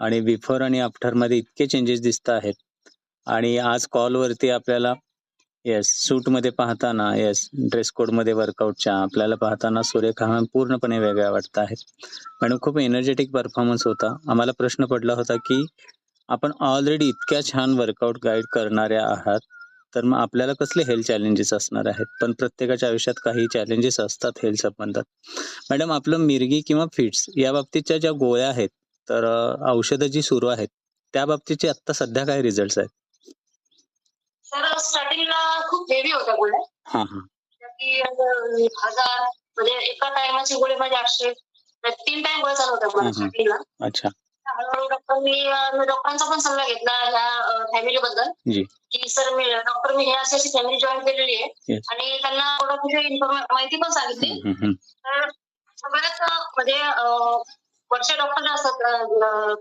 आणि बिफोर आणि आफ्टरमध्ये इतके चेंजेस दिसत आहेत. आणि आज कॉलवरती आपल्याला येस सूटमध्ये पाहताना येस ड्रेस कोडमध्ये वर्कआउटच्या आपल्याला पाहताना सूर्यखान पूर्णपणे वेगळ्या वाटत आहेत. मॅडम खूप एनर्जेटिक परफॉर्मन्स होता. आम्हाला प्रश्न पडला होता की आपण ऑलरेडी इतक्या छान वर्कआउट गाईड करणाऱ्या आहात तर मग आपल्याला कसले हेल्थ चॅलेंजेस असणार आहेत? पण प्रत्येकाच्या आयुष्यात काही चॅलेंजेस असतात हेल्थ संबंधात. मॅडम आपलं मिरगी किंवा फिट्स या बाबतीतच्या ज्या गोळ्या आहेत तर औषधं जी सुरू आहेत त्या बाबतीचे आता सध्या काय रिझल्ट आहेत सर स्टार्टिंगला खूप हेवी होत्या गोळ्या हां हां की हजार म्हणजे एका टायमाची गोळी माझी आठशे तीन टाइम गोळ्या चालू होत्या मला. स्टार्टिंगला अच्छा हळूहळू डॉक्टरनी मी डॉक्टरांचा पण सल्ला घेतला ह्या फॅमिली बद्दल. की सर मी डॉक्टर मी हे अशी अशी फॅमिली जॉईन केलेली आहे. आणि त्यांना थोडं माहिती पण सांगितली. तर सगळ्यात म्हणजे अं, वर्ष डॉक्टर असतात अं,